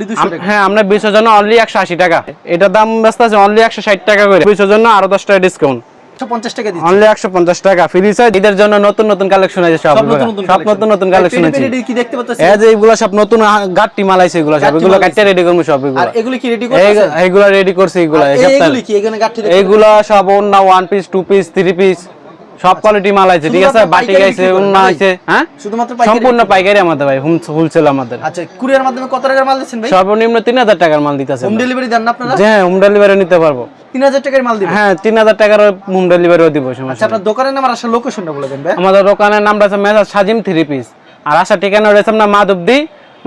200 টাকা। হ্যাঁ আমরা বিশের জন্য অনলি একশো আশি টাকা। এটার দাম ব্যস্ত আছে অনলি একশো ষাট টাকা করে। বিশের জন্য আরও দশ টাকা ডিসকাউন্ট 150 টাকা দিচ্ছি। অনলি একশো পঞ্চাশ টাকা। ফ্রি সাইজ ঈদের জন্য নতুন নতুন কালেকশন আছে সব সব নতুন নতুন সব নতুন নতুন কালেকশন আছে। রেডি কি দেখতে পাচ্ছেন? এই যে এগুলো সব অন্য one piece two piece three piece সব কোয়ালিটি মাল আছে ঠিক আছে? বাটিক পাইকারি আছে না ভাই? আছে হ্যাঁ? শুধুমাত্র পাইকারি সম্পূর্ণ পাইকারি আমাদের ভাই হোলসেল আমাদের। আচ্ছা কুরিয়ার মাধ্যমে কত টাকার মাল দিচ্ছেন ভাই? সর্বনিম্ন তিন হাজার টাকার মাল দিতেছে। হোম ডেলিভারি দেন না আপনারা? হ্যাঁ হোম ডেলিভারি নিতে পারব। 3000 টাকার মাল দিবেন? হ্যাঁ তিন হাজার টাকার হোম ডেলিভারিও দিব সমস্যা আচ্ছা আপনার দোকানের নাম আর আসলে লোকেশনটা বলে দেন ভাই। আমাদের দোকানের নামটা আছে মেসাজ সাজিম থ্রি পিস আর আসার ঠিকানা রয়েছে আপনার মাধবদি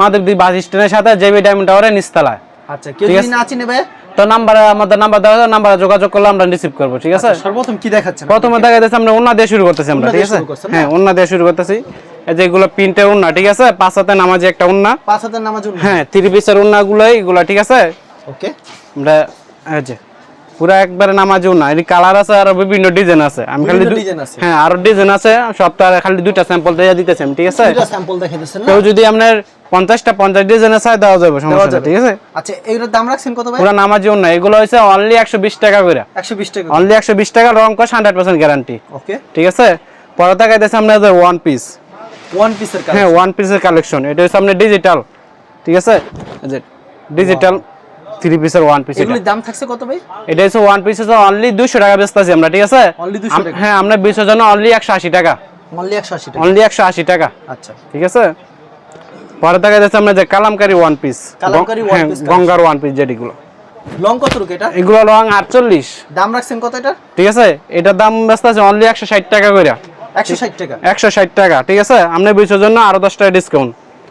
মাধবদি বাস স্ট্যান্ডের সাথে জেবি ডায়মন্ড টাওয়ারের নিচতলায়। আচ্ছা কেউ যদি না চিনে ভাই তো নাম্বারে আমাদের নাম্বার দেওয়া নাম্বারে যোগাযোগ করলে আমরা রিসিভ করব ঠিক আছে? সর্বপ্রথম কি দেখাচ্ছেন প্রথমে দেখা যাচ্ছে আমরা ওন্না দিয়ে শুরু করতেছি আমরা ঠিক আছে? হ্যাঁ অন্য দিয়ে শুরু করতেছি। এই যে এগুলো প্রিন্টের উন্না ঠিক আছে? পাঁচ হাতে নামাজি একটা উন্না। পাঁচ হাজার নামাজ হ্যাঁ থ্রি পিসের ওন্না গুলোই এগুলো ঠিক আছে? ওকে আমরা এই যে পুরো একবারে নামাজি ওন্না এর কালার আছে আর বিভিন্ন ডিজাইন আছে। আমি খালি ডিজাইন আছে। হ্যাঁ আর ডিজাইন আছে সপ্তাহে খালি দুইটা স্যাম্পল দিয়ে দিতেছি ঠিক আছে? দুটো স্যাম্পল দেখে দিচ্ছেন না? কেউ যদি আপনার পঞ্চাশটা পঞ্চাশ ডিজাইনের চাই দেওয়া যাবে সমস্যা নেই। ঠিক আছে? আচ্ছা এগুলোর দাম রাখছেন কত ভাই? পুরো নামাজি ওন্না এগুলো হচ্ছে অনলি একশো বিশ টাকা করে। 120 টাকা অনলি একশো বিশ টাকা রং কস হান্ড্রেড পার্সেন্ট গ্যারান্টি ওকে ঠিক আছে? পরে দেখাইতেছে আপনার ওয়ান পিস ওয়ান পিসের কাজ হ্যাঁ ওয়ান পিসের কালেকশন এটা হচ্ছে আপনার ডিজিটাল ঠিক আছে? ডিজিটাল থ্রি পিসের ওয়ান পিস এটা। এগুলির দাম থাকছে কত ভাই? এটা হচ্ছে ওয়ান পিস হচ্ছে অনলি টাকা আমরা ঠিক আছে? অনলি 200 টাকা। হ্যাঁ আমরা বিশের জন্য অনলি একশো আশি টাকা। অনলি 180 টাকা। অনলি একশো আশি টাকা। আচ্ছা। ঠিক আছে? পরে দেখা যাচ্ছে আপনার যে Kalamkari one piece Kalamkari one piece গঙ্গার ওয়ান পিস লং কত রুক এটা? এগুলো রং আটচল্লিশ। দাম রাখছেন কত এটা ঠিক আছে? এটার দাম ব্যস্ত আছে অনলি একশো ষাট টাকা করে 160 টাকা। একশো ষাট টাকা ঠিক আছে? আপনার বিশের জন্য আরও দশ টাকা ডিসকাউন্ট.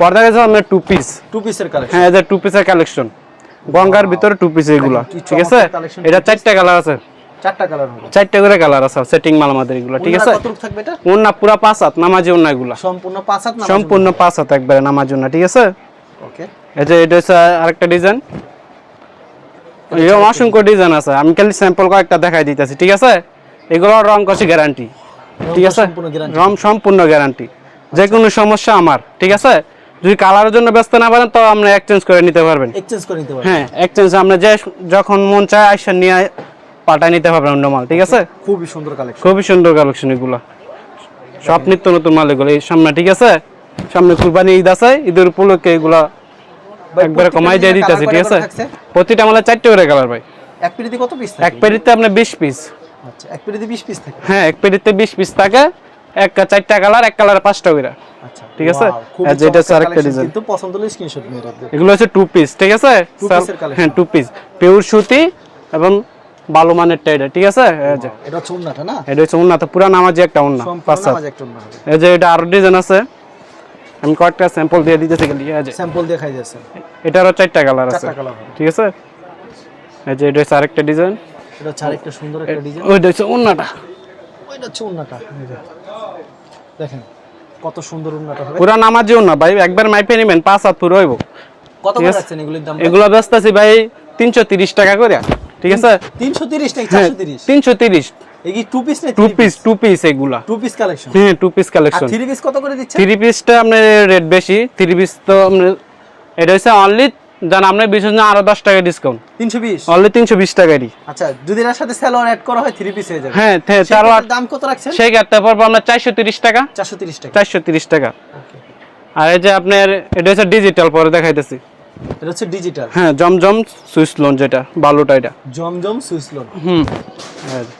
পর্দা গেছে আপনার টু পিস টু পিসের কালেকশন হ্যাঁ টু পিসের কালেকশন গঙ্গার ভিতরে টু পিস এগুলো ঠিক আছে? এটা চারটা কালার আছে। চারটা কালার চারটা করে কালার আছে সেটিং মাল আমাদের এগুলো ঠিক আছে? কত থাকবে এটা? ওন্না পুরা পাঁচ হাত নামাজি ওন্না এগুলা। সম্পূর্ণ পাঁচ হাত না সম্পূর্ণ পাঁচ হাত একবারে নামাজি ওন্না ঠিক আছে? ওকে এই যে এটা হচ্ছে আরেকটা ডিজাইন এরকম অসংখ্য ডিজাইন আছে। আমি খালি স্যাম্পল কয়েকটা দেখাই দিতেছি ঠিক আছে? এগুলো রং কষি গ্যারান্টি ঠিক আছে? রং সম্পূর্ণ গ্যারান্টি যে কোনো সমস্যা আমার ঠিক আছে? যদি কালারের জন্য ব্যস্ত না পারেন তো আপনি এক্সচেঞ্জ করে নিতে পারবেন। এক্সচেঞ্জ করে নিতে পারবেন। হ্যাঁ এক্সচেঞ্জ আপনি যে যখন মন চায় আইসা নিয়ে পাঠায় নিতে পারবেন অন্য মাল ঠিক আছে? খুবই সুন্দর কালেকশন খুবই সুন্দর কালেকশন এগুলো। সব নিত্য নতুন মাল এগুলো এই সামনে ঠিক আছে? সামনে কুরবানি ঈদ আছে ঈদের উপলক্ষে এগুলা একবারে কমাই দিয়ে দিতেছি ঠিক আছে? প্রতিটা মালে চারটে করে কালার ভাই। এক পেরিতে কত পিস এক পেরিতে আপনার বিশ পিস আচ্ছা এক পেরিতে 20 পিস থাকে? হ্যাঁ এক পেটিতে বিশ পিস থাকে। এক চারটা কালার এক কালার পাঁচটা করে। আচ্ছা ঠিক আছে? যেটা হচ্ছে আরেকটা design। কিন্তু পছন্দ হলে স্ক্রিনশট নিয়ে রাখবেন এগুলো হচ্ছে টু পিস ঠিক আছে। হ্যাঁ টু পিস পিওর সুতি এবং ভালো মানের এটা ঠিক আছে? এটা হচ্ছে উন্নাটা না? এটা হচ্ছে উন্নত পুরা নামাজি একটা উন্না পাঁচ এই যে এটা আরও ডিজাইন আছে। আমি কয়েকটা স্যাম্পল দিয়ে দিতেছি খালি এই যে। স্যাম্পল দেখাই যাচ্ছে এটারও চারটা কালার আছে ঠিক আছে? এই যে এটা হচ্ছে আরেকটা ডিজাইন এটা হচ্ছে আরেকটা সুন্দর একটা ডিজাইন ওইটা হচ্ছে উন্নাটা ওইটা হচ্ছে উন্নাটা এই যে। দেখেন কত সুন্দর উন্নাটা হবে। পুরা নামাজি উন্না ভাই একবার মাইপে নেবেন পাঁচ হাত পুরো হইব। কত করে আছে। রাখছেন এগুলির দাম এগুলো ব্যস্ত আছি ভাই তিনশো তিরিশ টাকা করে। ঠিক আছে? 330 নাকি হ্যাঁ 430 তিনশো তিরিশ। এই টু পিস না টু পিস টু পিস এগুলা। টু পিস কালেকশন হ্যাঁ টু পিস আর থ্রি পিস কত করে দিচ্ছে থ্রি পিসটা আপনার রেট বেশি থ্রি পিস তো এটা হচ্ছে অনলি জান আপনার বিশেষ না আরও দশ টাকা ডিসকাউন্ট 320 অনলি তিনশো বিশ টাকারই। আচ্ছা যদি এর সাথে স্যালোয়ার অ্যাড করা হয় থ্রি পিস হয়ে যাবে। হ্যাঁ সেই দাম কত রাখছেন? সেই গাড়িটা পড়ব আপনার চারশো তিরিশ টাকা। 430 টাকা। চারশো তিরিশ টাকা। আর এই যে আপনার এটা হচ্ছে ডিজিটাল পরে দেখাইতেছি। এটা হচ্ছে ডিজিটাল হ্যাঁ জমজম সুইচ লোন যেটা বালুটা এটা। জমজম সুইস লোন হুম। এই যে।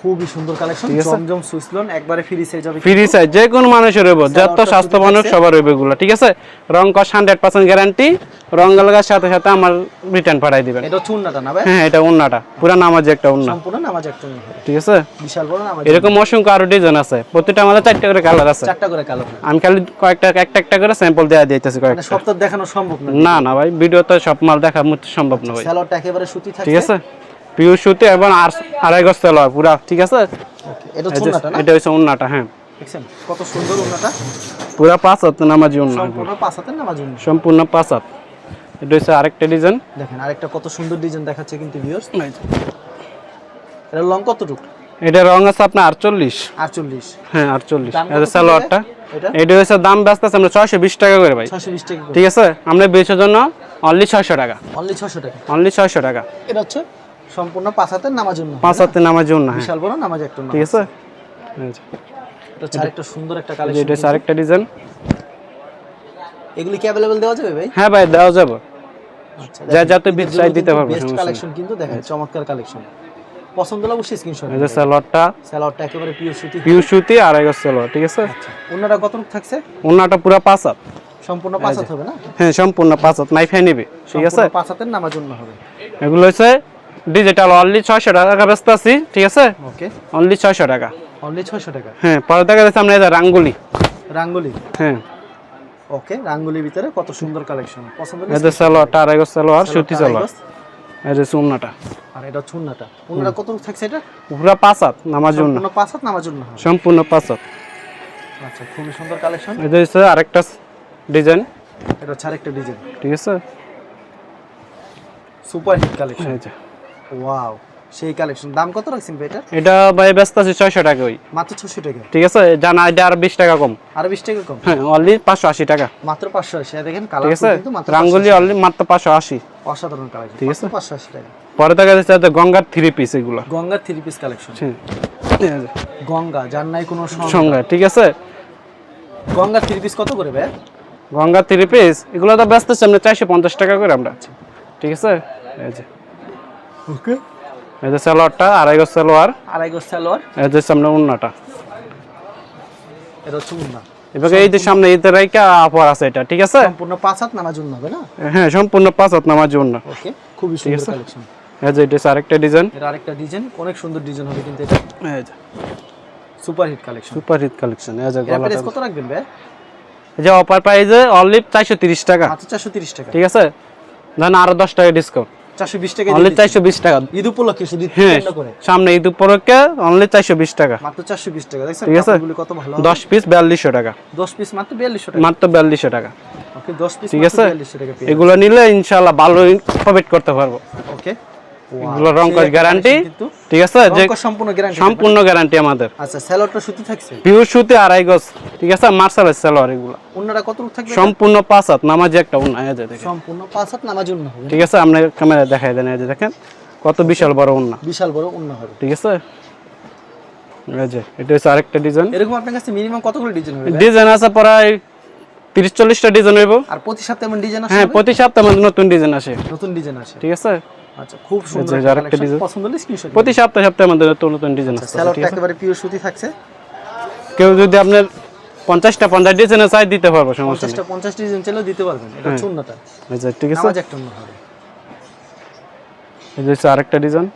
খুবই সুন্দর কালেকশন জমজম সুইসলন একবারে ফ্রি সাইজ হবে। ফ্রি সাইজ যে কোনো মানুষের হইব যত সালোয়ারটা স্বাস্থ্য শুধু মানুষ থাকছে? সবার হইব এগুলো ঠিক আছে? রং কস হান্ড্রেড পার্সেন্ট গ্যারান্টি রং লাগার সাথে সাথে আমার রিটার্ন পাঠাই দিবেন। এটা হচ্ছে উন্নাটা না ভাই? হ্যাঁ এটা উন্নাটা পুরা নামাজি একটা উন্না। সম্পূর্ণ নামাজ একটা উন্না। ঠিক আছে? বিশাল বড় নামাজ। এরকম অসংখ্য আরও ডিজাইন আছে প্রতিটা আমাদের চারটে করে কালার আছে। চারটা করে কালো আমি খালি কয়েকটা একটা একটা করে স্যাম্পল দেওয়া দিতেছি মানে কয়েকটা। সব তো দেখানো সম্ভব না। না না ভাই ভিডিওতে সব মাল দেখা সম্ভব না ভাই। স্যালোয়ারটা একেবারে সুতি থাকছে। ঠিক আছে? পিওর সুতি এবং আর আড়াই গজ তেলোয়ার পুরা ঠিক আছে? এটা হচ্ছে উন্নাটা হ্যাঁ। কত সুন্দর উন্নাটা? পুরা পাঁচ হাত নামাজি উন্না সম্পূর্ণ পাঁচ হাতের নামাজ উন্না। সম্পূর্ণ পাঁচ হাত। এটা হচ্ছে আরেকটা ডিজাইন। দেখেন আরেকটা কত সুন্দর ডিজাইন দেখাচ্ছে কিন্তু ভিউয়ার্স এটা লং কতটুকু? এটা রং আছে আপনার আটচল্লিশ। আটচল্লিশ। হ্যাঁ আটচল্লিশ। এটা সালোয়ারটা এটা? হচ্ছে দাম ব্যস্ত আছে আমরা ছয়শো বিশ টাকা করে ভাই। ছশো বিশ টাকা ঠিক আছে? আমরা বেচার জন্য অনলি ছয়শো টাকা। অনলি ছশো টাকা। অনলি ছয়শো টাকা। এটা হচ্ছে সম্পূর্ণ পাঁচ হাতের নামাজ উন্না পাঁচ হাতে নামাজি উন্না হ্যাঁ। বিশাল বড় নামাজ একটা ঠিক আছে? এটা হচ্ছে আরেকটা সুন্দর একটা কালেকশন এটা হচ্ছে আরেকটা ডিজাইন এগুলি কি অ্যাভেলেবল দেওয়া যাবে ভাই? হ্যাঁ ভাই দেওয়া যাবে। আচ্ছা যা যাতে বিট চাই দিতে পারব বেস্ট কালেকশন কিন্তু দেখেন চমৎকার কালেকশন পছন্দ হলে অবশ্যই স্ক্রিনশট এই যে সালোয়ারটা স্যালাডটা একেবারে পিওর সুতি। পিউ সুতি আর এক সালোয়ার ঠিক আছে? অন্যটা কতটুকু থাকছে? উন্নাটা পুরা পাঁচ হাত। সম্পূর্ণ পাঁচ হাত হবে না? হ্যাঁ সম্পূর্ণ পাঁচ হাত নাইফাই নেবে ঠিক আছে? পাঁচ হাতের নামাজ উন্না হবে। এগুলো হচ্ছে ডিজিটাল অনলি ছয়শো টাকা ব্যস্ত আছি ঠিক আছে? ওকে অনলি ছয়শো টাকা। অনলি ছয়শো টাকা? হ্যাঁ পরে দেখা যাচ্ছে আমরা যে রাঙ্গুলি। রাঙ্গুলি? হ্যাঁ। ওকে রাঙ্গুলির ভিতরে কত সুন্দর কালেকশন পছন্দ হলে এদের সালোয়ারটা আড়াই গজ সালোয়ার সুতি সালোয়ার। যে সুন্নাটা। আর এটা উন্নাটা উন্নাটা কতটুকু থাকছে এটা? পুরা পাঁচ হাত নামার জন্য। সম্পূর্ণ পাঁচ হাত উন্না হবে? সম্পূর্ণ পাঁচ হাত আচ্ছা খুবই সুন্দর কালেকশন এটা হচ্ছে আরেকটা ডিজাইন। এটা হচ্ছে আরেকটা ডিজাইন। ঠিক আছে? সুপার হিট কালেকশন ওয়াও সেই কালেকশন দাম কত রাখছেন ভাই এটা? এটা ভাই ব্যস্ত আছে ছয়শো টাকা ওই। মাত্র ছশো টাকা। ঠিক আছে? জানা এটা আর বিশ টাকা কম। আর বিশ টাকা কম? হ্যাঁ অনলি পাঁচশো আশি টাকা। মাত্র পাঁচশো আশি আর দেখেন কালার কিন্তু মাত্র রাঙ্গুলি অনলি মাত্র পাঁচশো আশি। অসাধারণ কালেকশন ঠিক আছে। পাঁচশো আশি টাকা। পরে দেখা যাচ্ছে যে গঙ্গার থ্রি পিস এগুলো। গঙ্গার থ্রি পিস কালেকশন হ্যাঁ। গঙ্গা যার নাই কোনো সংজ্ঞা। ঠিক আছে? গঙ্গার থ্রি পিস কত করে ভাই? গঙ্গা থ্রি পিস এগুলো তো ব্যস্ত আছে আমরা চারশো পঞ্চাশ টাকা করে আমরা। ঠিক আছে? এই যে। ওকে। এই যে সালোয়ারটা আড়াই গজ সালোয়ার। আড়াই গোস সালোয়ার। এই যে সামনে উন্নাটা। এটা হচ্ছে উন্না। এবার এই যে সামনে ঈদের রাইকা অফার আছে এটা ঠিক আছে? সম্পূর্ণ পাঁচ হাত নামাজ উন্না হবে না? হ্যাঁ সম্পূর্ণ পাঁচ হাত নামার জন্য ওকে খুবই সুন্দর কালেকশন এই যে এটা আরেকটা ডিজাইন এর আরেকটা ডিজাইন অনেক সুন্দর ডিজাইন হবে কিন্তু এটা। এই যে। Super hit collection super hit collection এই যে গলাটা। কত রাখবেন ভাই? এই যে অফার প্রাইসে অনলি চারশো তিরিশ টাকা। মাত্র চারশো তিরিশ টাকা। ঠিক আছে? দেন আরও দশ টাকা ডিসকাউন্ট চারশো বিশ টাকা অনলি টাকা। ঈদ উপলক্ষে শুধু হ্যাঁ করে? সামনে ঈদ উপলক্ষে অনলি চারশো বিশ টাকা। মাত্র চারশো বিশ টাকা। দেখছেন ঠিক আছে। কত ভালো। দশ পিস টাকা। দশ পিস মাত্র টাকা। মাত্র বিয়াল্লিশশো টাকা। ওকে দশ পিস টাকা এগুলো নিলে ইনশাল্লাহ ভালো প্রফিট করতে পারব। ওকে এগুলো রং কস গ্যারান্টি ঠিক আছে যে সম্পূর্ণ গ্যারান্টি সম্পূর্ণ গ্যারান্টি আমাদের। আচ্ছা স্যালোডটা সুতি থাকছে? পিওর সুতি আড়াই গজ। ঠিক আছে মার্শাল সালোয়ার এগুলো। অন্যটা কত থাকবে? সম্পূর্ণ পাঁচ হাত নামাজি একটা উন্না এই দেখেন। সম্পূর্ণ পাঁচ হাত নামাজ উন্না হবে। ঠিক আছে আপনি ক্যামেরা দেখাই দেন এই যে দেখেন। কত বিশাল বড় উন্না বিশাল বড় উন্না হবে। ঠিক আছে? এই যে এটা হচ্ছে আরেকটা ডিজাইন এরকম আপনার কাছে মিনিমাম কতগুলো ডিজাইন হবে? ডিজাইন আছে প্রায় তিরিশ চল্লিশটা ডিজাইন হইব। আর প্রতি সপ্তাহে এমন ডিজাইন আসে হ্যাঁ প্রতি সপ্তাহে নতুন ডিজাইন আসে। নতুন ডিজাইন আসে। ঠিক আছে? আচ্ছা খুব সুন্দর যে একটা আরেকটা পছন্দ হলে স্ক্রিনশট প্রতি সপ্তাহে সপ্তাহে আমাদের নতুন নতুন ডিজাইন আসছে স্যালোডটা একেবারে পিওর সুতি থাকছে? কেউ যদি আপনার পঞ্চাশটা পঞ্চাশ ডিজাইনের চাই দিতে পারব সমস্যা পঞ্চাশটা পঞ্চাশ ডিজাইন চাইলেও দিতে পারবেন এটা হচ্ছে উন্নটা ঠিক আছে? নামাজ একটা হবে। এই যে আরেকটা ডিজাইন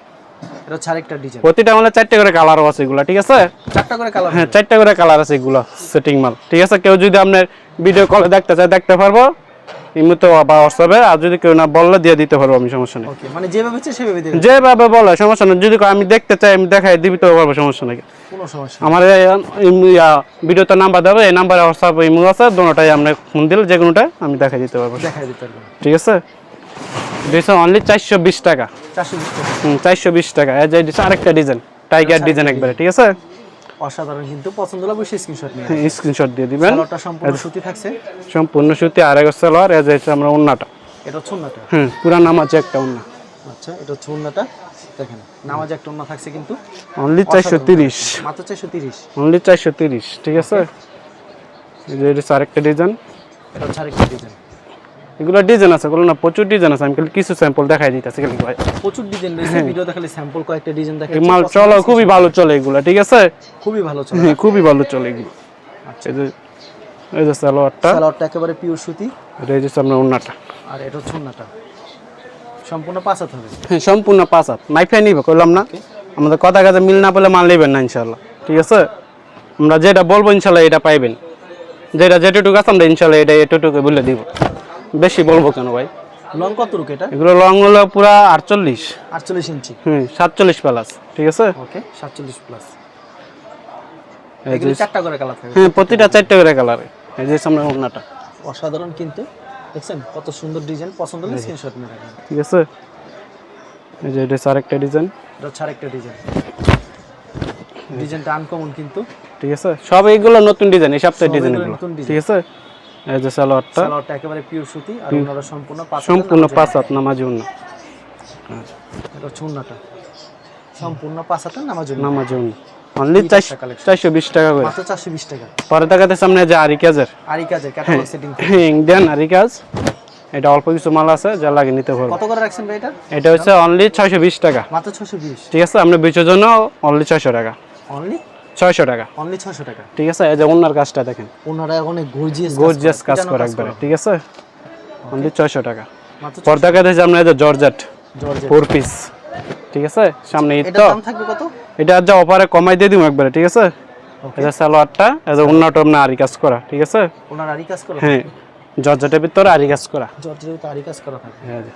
এটা হচ্ছে আরেকটা ডিজাইন প্রতিটা আমাদের চারটে করে কালারও আছে এগুলা ঠিক আছে? চারটা করে কালার হ্যাঁ চারটে করে কালার আছে এগুলা সেটিং মাল ঠিক আছে? কেউ যদি আপনার ভিডিও কলে দেখতে চায় দেখতে পারব। ইমুতে বা হোয়াটসঅ্যাপে আর যদি কেউ না বললে দিয়ে দিতে পারব আমি সমস্যা নেই। মানে যেভাবে সেভাবে দেবেন। যেভাবে বলে সমস্যা নেই। যদি আমি দেখতে চাই আমি দেখাই দিতে পারব সমস্যা নেই। কোনো সমস্যা আমার ভিডিওতে নাম্বার দেবে এই নাম্বারে হোয়াটসঅ্যাপ ইমো আছে দুটোটাই আমরা ফোন দিলে যে কোনোটাই আমি দেখাই দিতে পারব। দেখাই দিতে পারবেন ঠিক আছে? দিয়েছে অনলি চারশো বিশ টাকা। চারশো বিশ টাকা। হুম চারশো বিশ টাকা। আরেকটা ডিজাইন টাইগার ডিজাইন একবারে ঠিক আছে? অসাধারণ কিন্তু পছন্দ হলে অবশ্যই স্ক্রিনশট নিয়ে স্ক্রিনশট দিয়ে দিবেন। কালারটা সম্পূর্ণ সুতি থাকছে। সম্পূর্ণ সুতি আড়াই গজ সালোয়ার যে হচ্ছে আমরা উন্নাটা এটা হচ্ছে উন্নাটা হুম পুরা নাম আছে একটা উন্না আচ্ছা এটা হচ্ছে উন্নাটা দেখেন নামাজ একটা উন্না থাকছে কিন্তু। অনলি চারশো তিরিশ। মাত্র চারশো তিরিশ। অনলি চারশো তিরিশ ঠিক আছে? এটা হচ্ছে আরেকটা ডিজাইন এটা হচ্ছে আরেকটা ডিজাইন এগুলো ডিজাইন আছে বলো না প্রচুর ডিজাইন আছে। আমি কিছু স্যাম্পল দেখাই দিতেছি খালি ভাই। প্রচুর ডিজাইন রয়েছে ভিডিও দেখালে স্যাম্পল কয়েকটা ডিজাইন এই মাল চলো খুবই ভালো চলে এগুলো ঠিক আছে? খুবই ভালো চলে। হ্যাঁ খুবই ভালো চলে এগুলো। আচ্ছা। এই যে এই যে সালোয়ারটা। সালোয়ারটা একেবারে পিওর সুতি। এটা এই যে সামনে ওন্নাটা। আর এটা হচ্ছে ওন্নাটা। সম্পূর্ণ পাঁচ হাত হবে। হ্যাঁ সম্পূর্ণ পাঁচ হাত। নাইফাই নিবে কইলাম না? আমাদের কথা কাজে মিল না পেলে মাল নেবেন না ইনশাল্লাহ ঠিক আছে? আমরা যেটা বলব ইনশাল্লাহ এটা পাইবেন। যেটা যেটুকু আছে আমরা ইনশাল্লাহ এটা এটুকু বলে দিব। বেশি বলব কেন ভাই? লং কত রুক এটা? এগুলো লং হলো পুরা আটচল্লিশ। আটচল্লিশ ইঞ্চি। হুম সাতচল্লিশ প্লাস ঠিক আছে? ওকে সাতচল্লিশ প্লাস এই যে- এগুলো চারটা করে কালার থাকবে হ্যাঁ প্রতিটা চারটে করে কালারে এই যে সামনে ওন্নাটা অসাধারণ কিন্তু। দেখছেন কত সুন্দর ডিজাইন পছন্দ হলে স্ক্রিনশট নিয়ে রাখবেন। ঠিক আছে? এই যে এটা আরেকটা ডিজাইন এটা আরেকটা ডিজাইন ডিজাইনটা আনকমন কিন্তু। ঠিক আছে? সব এইগুলো নতুন ডিজাইন এই সপ্তাহের ডিজাইন ঠিক আছে? এই যে সালোয়ারটা। সালোয়ারটা একেবারে পিওর সুতি আর ওনারা সম্পূর্ণ পাঁচ সম্পূর্ণ পাঁচ হাত নামাজি উন্না এটা হচ্ছে সম্পূর্ণ পাঁচ হাতের নামাজ জন্য নামাজি উন্না অনলি চারশো collection। চারশো বিশ টাকা করে। মাত্র চারশো বিশ টাকা। পরে দেখাতে সামনে যে আরি কাজের। আর কাজের ক্যাটালগ সেটিং ইন্ডিয়ান আরি কাজ। এটা অল্প কিছু মাল আছে যা লাগে নিতে পারব। কত করে রাখছেন ভাই এটা? এটা হচ্ছে অনলি ছয়শো বিশ টাকা। মাত্র ছশো বিশ। ঠিক আছে আমরা বেচার জন্য অনলি ছয়শো টাকা। অনলি ছয়শো টাকা। অনলি ছশো টাকা। ঠিক আছে? এই যে অন্যার কাজটা দেখেন। ওনারা অনেক গর্জিয়াস গোর্জিয়াস কাজ করে একবারে। ঠিক আছে? অনলি ছয়শো টাকা। পর্দা কাছে সামনে এই যে জর্জেট জর্জেট। ফোর পিস ঠিক আছে? সামনে ঈদ তো। এটা যা অফারে কমাই দিয়ে দিব একবারে ঠিক আছে? এটা সালোয়ারটা এই যে অন্য টম না আরি কাজ করা ঠিক আছে? ওনার আরি কাজ করা? হ্যাঁ জর্জেটের ভিতরে আরি কাজ করা। জর্জের তো আরি কাজ করা থাকবে এই যে,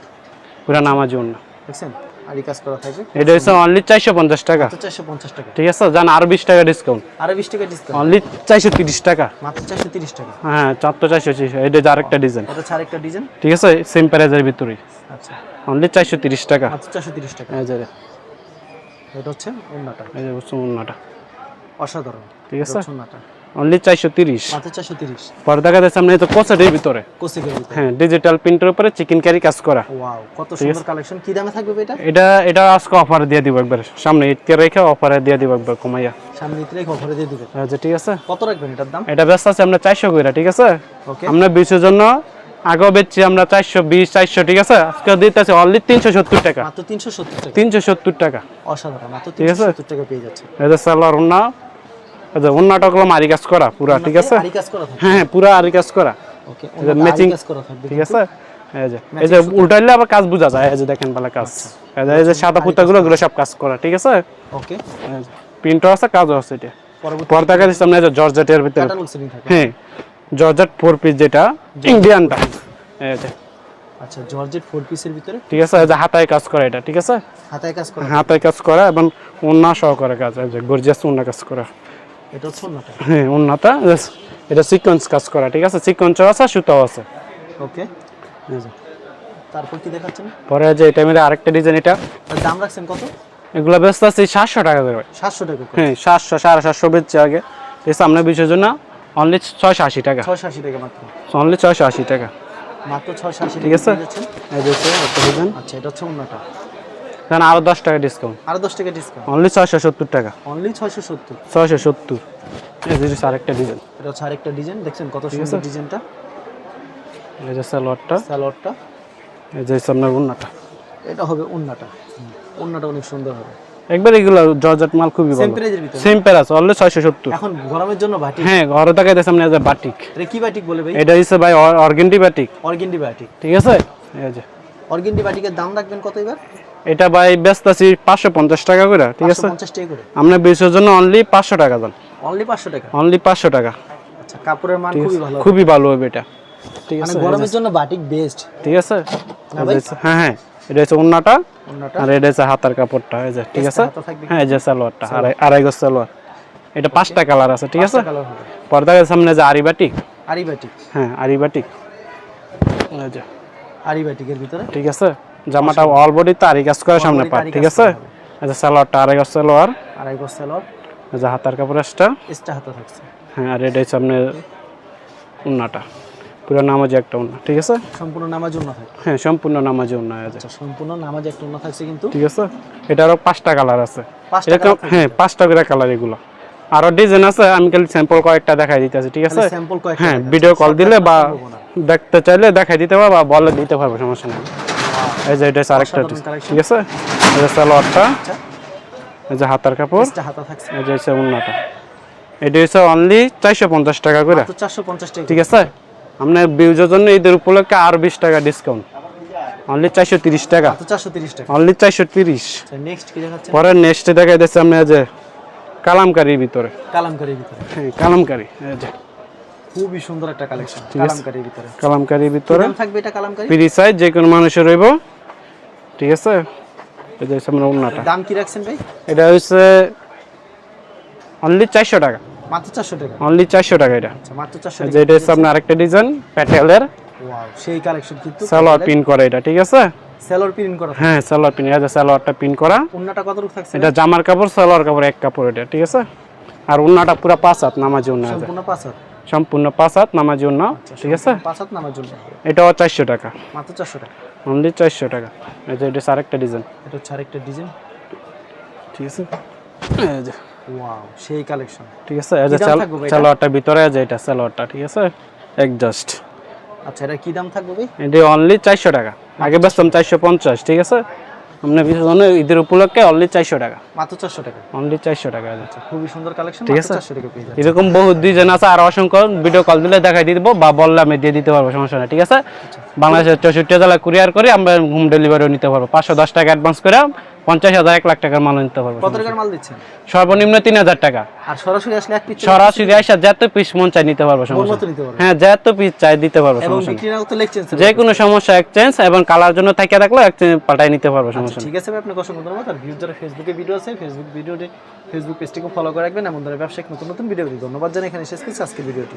পুরা নামাজি অন্য দেখছেন? আরি কাজ করা থাকবে? এটা হচ্ছে অনলি চারশো পঞ্চাশ টাকা। মাত্র চারশো পঞ্চাশ টাকা। ঠিক আছে জান আরও বিশ টাকা ডিসকাউন্ট আরও বিশ টাকা ডিসকাউন্ট অনলি চারশো তিরিশ টাকা। মাত্র চারশো তিরিশ টাকা। হ্যাঁ চার তো চারশো তিরিশ এটা যে আরেকটা ডিজাইন এটা আরেকটা ডিজাইন ঠিক আছে সেম প্রাইজের ভিতরেই। আচ্ছা। অনলি চারশো তিরিশ টাকা। মাত্র চারশো তিরিশ টাকা। এই যে এটা হচ্ছে ওন্নাটা এই যে বুঝছ অসাধারণ। ঠিক আছে? ওন্নাটা অনলি চারশো তিরিশ। মাত্র চারশো তিরিশ। পর্দা কাছে সামনে তো কোচাটির ভিতরে। কোসিকের ভিতরে। হ্যাঁ ডিজিটাল প্রিন্টের উপরে চিকেন ক্যারি কাজ করা। ওয়াও কত সুন্দর কালেকশন কি দামে থাকবে এটা? এটা এটা আজকে অফারে দিয়ে দিব একবার। সামনে ঈদকে রেখে অফারে দিয়ে দিব একবার কমাইয়া। সামনে ইতরে খবরে দিয়ে দিবেন। আচ্ছা ঠিক আছে? কত রাখবেন এটার দাম? এটা ব্যস্ত আছে আমরা চারশো কইরা ঠিক আছে? ওকে আমরা বিশের জন্য আগেও বেচছি আমরা চারশো বিশ চারশো ঠিক আছে? আজকে দিতেছি অনলি তিনশো সত্তর টাকা। মাত্র তিনশো সত্তর টাকা। তিনশো সত্তর টাকা। অসাধারণ মাত্র ঠিক আছে? টাকা পেয়ে যাচ্ছে। এটা সালোয়ার উন্না এটা উন্নাটা গুলো মারি কাজ করা পুরা ঠিক আছে? আরি হ্যাঁ হ্যাঁ পুরা আরি কাজ করা। ওকে আরি করা ঠিক আছে? এই যে এই যে উল্টাইলে আবার কাজ বোঝা যায় এই যে দেখেন ভালো কাজ। এই যে- সাদা পুতাগুলো এগুলো সব কাজ করা ঠিক আছে? ওকে। প্রিন্টও আছে কাজও আছে এটা। পর্দা কাজ সামনে যে জর্জেটের ভিতরে। হ্যাঁ জর্জেট ফোর পিস যেটা ইন্ডিয়ানটা এই যে। আচ্ছা জর্জেট ফোর পিসের ভিতরে? ঠিক আছে এই যে হাতায় কাজ করা এটা ঠিক আছে? হাতায় কাজ করা। হাতায় কাজ করা এবং উন্না সহকারে কাজ এই যে গর্জিয়াস উন্না কাজ করা। এটা ওন্নাটা? হ্যাঁ এটা সিকোয়েন্স কাজ করা ঠিক আছে? সিকোয়েন্সও আছে সুতাও আছে। ওকে তারপর কি দেখাচ্ছেন? পরে যে এটা মেরে আরেকটা ডিজাইন এটা দাম রাখছেন কত? এগুলো ব্যস্ত আছে সাতশো টাকা করে। সাতশো টাকা হ্যাঁ সাতশো সাড়ে সাতশো বেচছে আগে। এই সামনে বিষয়ের জন্য অনলি ছয়শো আশি টাকা। ছয়শো আশি টাকা মাত্র। অনলি ছয়শো আশি টাকা। মাত্র ছয়শো আশি ঠিক আছে? আচ্ছা এটা হচ্ছে ওন্নাটা। এখানে আরও দশ টাকা ডিসকাউন্ট আরও দশ টাকা ডিসকাউন্ট অনলি ছয়শো সত্তর টাকা। অনলি ছয়শো সত্তর। ছয়শো সত্তর। এই যে হচ্ছে আরেকটা ডিজাইন এটা হচ্ছে আরেকটা ডিজাইন দেখছেন কত সুন্দর ডিজাইনটা এই যে সালোয়ারটা। সালোয়ারটা। এই যে সামনের উন্নাটা। এটা হবে উন্নাটা। উন্নাটা অনেক সুন্দর হবে। একবার এগুলো জর্জেট মাল খুবই সেম ভালো। সেম প্যারাস অনলি ছয়শো সত্তর। এখন গরমের জন্য বাটি হ্যাঁ ঘরে দেখাইতে সামনে যে বাটিক এটা কি বাটিক বলে ভাই? এটা হচ্ছে ভাই অর্গেন্ডি বাটিক অর্গেন্ডি বাটিক ঠিক আছে? এই যে। অর্গেন্ডি বাটিকের দাম রাখবেন কত এবার? এটা ভাই ব্যস্ত আছি পাঁচশো পঞ্চাশ টাকা করে ঠিক আছে? আমরা বেচার জন্য অনলি পাঁচশো টাকা দেন অনলি পাঁচশো টাকা? অনলি পাঁচশো টাকা। আচ্ছা কাপড়ের মান খুবই ভালো খুবই ভালো হবে এটা। ঠিক মানে আছে গরমের জন্য বাটিক বেস্ট ঠিক আছে? হ্যাঁ হ্যাঁ। এটা হচ্ছে ওন্নাটা। আর এটা হচ্ছে হাতার কাপড়টা এই যে ঠিক আছে? হ্যাঁ এই যে সালোয়ারটা আড়াই গজ সালোয়ার। এটা পাঁচটা কালার আছে ঠিক আছে? পর্দার সামনে যে আরি বাটিক আরি বাটিক হ্যাঁ আরি বাটিক এই যে। আরি বাটিকের ভিতরে। ঠিক আছে? জামাটা অল বডি তো আরি কাজ করে সামনে পাট ঠিক আছে? যে সালোয়ারটা আড়াই গজ সালোয়ার আড়াই গজ সালোয়ার যে হাতার কাপড় একটা এক্সট্রা হাতা থাকছে। হ্যাঁ আর এটা হচ্ছে আপনার উন্নাটা। পুরো নামাজি একটা উন্না ঠিক আছে? সম্পূর্ণ নামাজ উন্না থাকে হ্যাঁ সম্পূর্ণ নামাজি উন্না আছে আচ্ছা সম্পূর্ণ নামাজ একটা উন্না থাকছে কিন্তু। ঠিক আছে? এটারও পাঁচটা কালার আছে। পাঁচটা এরকম হ্যাঁ পাঁচটা করে কালার এগুলো। আরও ডিজাইন আছে আমি খালি স্যাম্পল কয়েকটা দেখাই দিতেছি ঠিক আছে? স্যাম্পল কয়েক হ্যাঁ ভিডিও কল দিলে বা দেখতে চাইলে দেখাই দিতে পারব বা বলে দিতে পারব সমস্যা নেই। এই যে এটা আরেকটা। ঠিক আছে? এই যে সালোয়ারটা আচ্ছা। এই যে হাতার কাপড় এই যে হচ্ছে উন্নাটা এটা হচ্ছে অনলি চারশো পঞ্চাশ টাকা করে। চারশো পঞ্চাশ টাকা ঠিক আছে? আপনার বিউজের জন্য ঈদের উপলক্ষে আর বিশ টাকা ডিসকাউন্ট অনলি চারশো তিরিশ টাকা। চারশো তিরিশ টাকা। অনলি চারশো তিরিশ। দেখাচ্ছে? পরে নেক্সটে দেখা যাচ্ছে আপনি এই যে কালামকারির ভিতরে। কালামকারির ভিতরে। হ্যাঁ কালামকারি খুবই সুন্দর একটা কালেকশন। কালামকারির ভিতরে। কালামকারির ভিতরে। থাকবে এটা কালামকারি? ফ্রি সাইজ যে কোনো মানুষের রইব ঠিক আছে? এই যে হচ্ছে দাম কি রাখছেন ভাই? এটা হচ্ছে অনলি চারশো টাকা। মাত্র চারশো টাকা? অনলি চারশো টাকা এটা। আচ্ছা মাত্র চারশো টাকা। এটা হচ্ছে আপনার আরেকটা ডিজাইন প্যাটেলের সেই কালেকশন কিন্তু সালোয়ার পিন করে এটা ঠিক আছে? সেলর প্রিন্ট করা। হ্যাঁ সালোয়ার পিন যে সালোয়ারটা পিন করা। কত রূপ থাকছে? এটা জামার কাপড় সালোয়ার কাপড় এক কাপড় এটা ঠিক আছে? আর উন্নাটা পুরো পাঁচ হাত নামাজি উন্না আছে সম্পূর্ণ পাঁচ হাত? সম্পূর্ণ পাঁচ হাত নামাজি উন্না ঠিক আছে? পাঁচ হাত নামার জন্য। এটাও চারশো টাকা। মাত্র চারশো টাকা? অনলি চারশো টাকা। এই যে এটা হচ্ছে আরেকটা ডিজাইন। এটা হচ্ছে আরেকটা ডিজাইন? ঠিক আছে? এই যে। ওয়াও সেই কালেকশন। ঠিক আছে? এই যে? সালোয়ারটা ভিতরে আছে এটা সালোয়ারটা ঠিক আছে? একজাস্ট আচ্ছা এটা কি দাম থাকবে ভাই? এটা অনলি চারশো টাকা। আগে বেচতাম চারশো পঞ্চাশ ঠিক আছে? আপনার পিছনে জন্য ঈদের উপলক্ষে অনলি চারশো টাকা। মাত্র চারশো টাকা। অনলি চারশো টাকা আছে খুবই সুন্দর কালেকশন ঠিক আছে। চারশো টাকা পেয়ে এরকম বহু ডিজাইন আছে আর অসংখ্য ভিডিও কল দিলে দেখাই দিয়ে দেবো বা বললে আমি দিয়ে দিতে পারব সমস্যা নেই ঠিক আছে? বাংলাদেশের চৌষট্টি জেলা কুরিয়ার করে আমরা হোম ডেলিভারিও নিতে পারব। পাঁচশো দশ টাকা অ্যাডভান্স করে পঞ্চাশ হাজার এক লাখ টাকার মাল নিতে পারব। কত টাকার মাল দিচ্ছেন? সর্বনিম্ন তিন হাজার টাকা। আর সরাসরি আসলে এক পিস সরাসরি আসা যত পিস মন চাই নিতে পারব সমস্যা হ্যাঁ যত পিস চাই দিতে পারব সমস্যা যে কোনো সমস্যা এক্সচেঞ্জ এবং কালার জন্য থাকে থাকলে এক্সচেঞ্জ পাল্টাই নিতে পারব সমস্যা ঠিক আছে আপনাকে অসংখ্য ধন্যবাদ। আর ভিউজ যারা ফেসবুকে ভিডিও আছে ফেসবুক ভিডিওটি ফেসবুক পেজটিকে ফলো করে রাখবেন। এমন ধরনের ব্যবসায়িক নতুন নতুন ভিডিও ধন্যবাদ জানাই। এখানে শেষ করছি আজকের ভিডিওটি